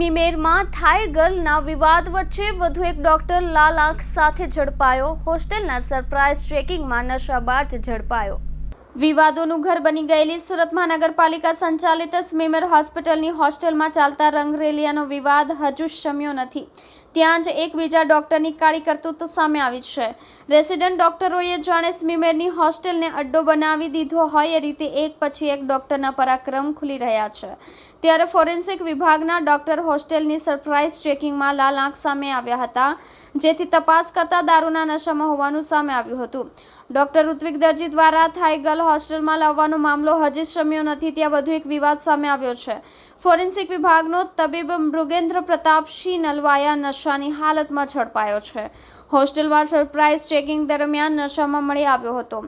મીમેરમાં થાઈ ગર્લના વિવાદ વચ્ચે વધુ એક ડોક્ટર લાલ આંખ સાથે ઝડપાયો. હોસ્ટેલના સરપ્રાઇઝ ચેકિંગમાં નશાબાજ ઝડપાયો. વિવાદોનું ઘર બની ગયેલી સુરત મહાનગરપાલિકા સંચાલિત સ્મીમેર હોસ્પિટલની હોસ્ટેલમાં ચાલતા રંગરેલિયાનો વિવાદ હજુ શમ્યો નથી. ત્યાં જ એકબીજા ડોક્ટરની કાળી કરતૂત સામે આવી છે. રેસિડન્ટ ડોક્ટરોએ જાણે સ્મીમેરની હોસ્ટેલને અડ્ડો બનાવી દીધો હોય એ રીતે એક પછી એક ડોક્ટરના પરાક્રમ ખુલી રહ્યા છે. ત્યારે ફોરેન્સિક વિભાગના ડોક્ટર હોસ્ટેલની સરપ્રાઇઝ ચેકિંગમાં લાલ આંખ સામે આવ્યા હતા, જેથી તપાસ કરતા દારૂના નશામાં હોવાનું સામે આવ્યું હતું. ડોક્ટર ઋત્વિક દરજી દ્વારા થાઈ ગર્લ હોસ્ટેલમાં લાવવાનો મામલો હજી શમ્યો નથી, ત્યાં વધુ એક વિવાદ સામે આવ્યો છે. ફોરેન્સિક વિભાગનો તબીબ મૃગેન્દ્ર પ્રતાપસિંહ નલવાયા નશાની હાલતમાં ઝડપાયો છે. હોસ્ટેલમાં સરપ્રાઇઝ ચેકિંગ દરમિયાન નશામાં મળી આવ્યો હતો.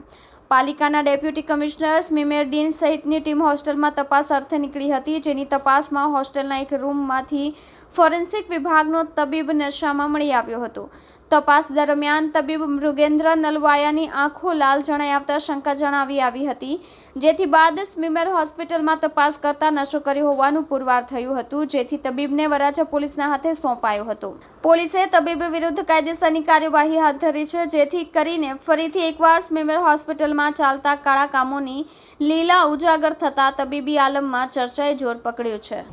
પાલિકાના ડેપ્યુટી કમિશનર મિમેર ડીન સહિતની ટીમ હોસ્ટેલમાં તપાસ અર્થે નીકળી હતી, જેની તપાસમાં હોસ્ટેલના એક રૂમમાંથી ફોરેન્સિક વિભાગનો તબીબ નશામાં મળી આવ્યો હતો. તપાસ દરમિયાન તબીબ મૃગેન્દ્ર નલવાયાની આંખો લાલ જણાઈ આવતા શંકા જણાવી આવી હતી. જેથી બાદ સ્મીમેર હોસ્પિટલમાં તપાસ કરતા નશો કર્યો હોવાનું પુરવાર થયું હતું, જેથી તબીબને વરાછા પોલીસના હાથે સોંપાયો હતો. પોલીસે તબીબ વિરુદ્ધ કાયદેસરની કાર્યવાહી હાથ ધરી છે, જેથી કરીને ફરીથી એકવાર સ્મીમેર હોસ્પિટલમાં ચાલતા કાળા કામોની લીલા ઉજાગર થતા તબીબી આલમમાં ચર્ચાએ જોર પકડ્યું છે.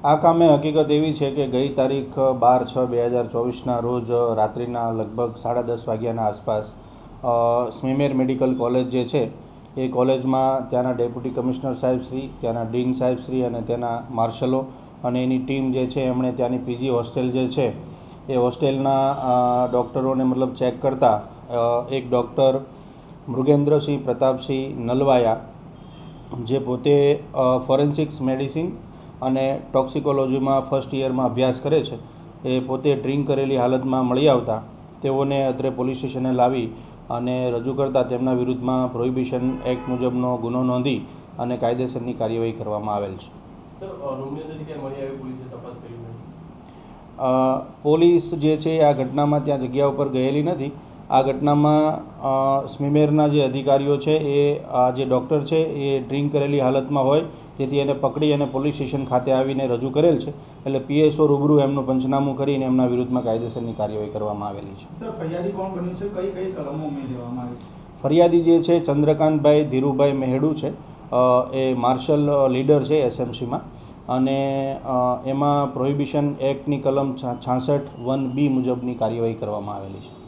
આ કામે હકીકત એવી છે કે ગઈ તારીખ બાર છ બે હજાર ચોવીસના રોજ રાત્રિના લગભગ સાડા દસ વાગ્યાના આસપાસ સ્મીમેર મેડિકલ કોલેજ જે છે, એ કોલેજમાં ત્યાંના ડેપ્યુટી કમિશનર સાહેબ શ્રી, ત્યાંના ડીન સાહેબશ્રી અને તેના માર્શલો અને એની ટીમ જે છે, એમણે ત્યાંની પીજી હોસ્ટેલ જે છે, એ હોસ્ટેલના ડૉક્ટરોને મતલબ ચેક કરતા એક ડૉક્ટર મૃગેન્દ્રસિંહ પ્રતાપસિંહ નલવાયા, જે પોતે ફોરેન્સિક્સ મેડિસિન અને ટોક્સિકોલોજીમાં ફર્સ્ટ યરમાં અભ્યાસ કરે છે એ પોતે ડ્રિંક કરેલી હાલતમાં મળી આવતા તેઓને અત્રે પોલીસ સ્ટેશને લાવી અને રજૂ કરતાં તેમના વિરુદ્ધમાં પ્રોહિબિશન એક્ટ મુજબનો ગુનો નોંધી અને કાયદેસરની કાર્યવાહી કરવામાં આવેલ છે. પોલીસે જે છે આ ઘટનામાં ત્યાં જગ્યા ઉપર ગયેલી નથી. આ ઘટનામાં સ્મીમેરના જે અધિકારીઓ છે એ આ જે ડૉક્ટર છે એ ડ્રિંક કરેલી હાલતમાં હોય જેથી એને પકડી અને પોલીસ સ્ટેશન ખાતે આવીને રજૂ કરેલ છે. એટલે પીએસઓ રૂબરૂ એમનું પંચનામું કરીને એમના વિરુદ્ધમાં કાયદેસરની કાર્યવાહી કરવામાં આવેલી છે. ફરિયાદી કોણ બન્યું છે? કઈ કઈ કલમો ઉમેરી આવી છે? ફરિયાદી જે છે ચંદ્રકાંતભાઈ ધીરુભાઈ મેહડુ છે. એ માર્શલ લીડર છે એસએમસીમાં. અને એમાં પ્રોહિબિશન એક્ટની કલમ છાસઠ વન બી મુજબની કાર્યવાહી કરવામાં આવેલી છે.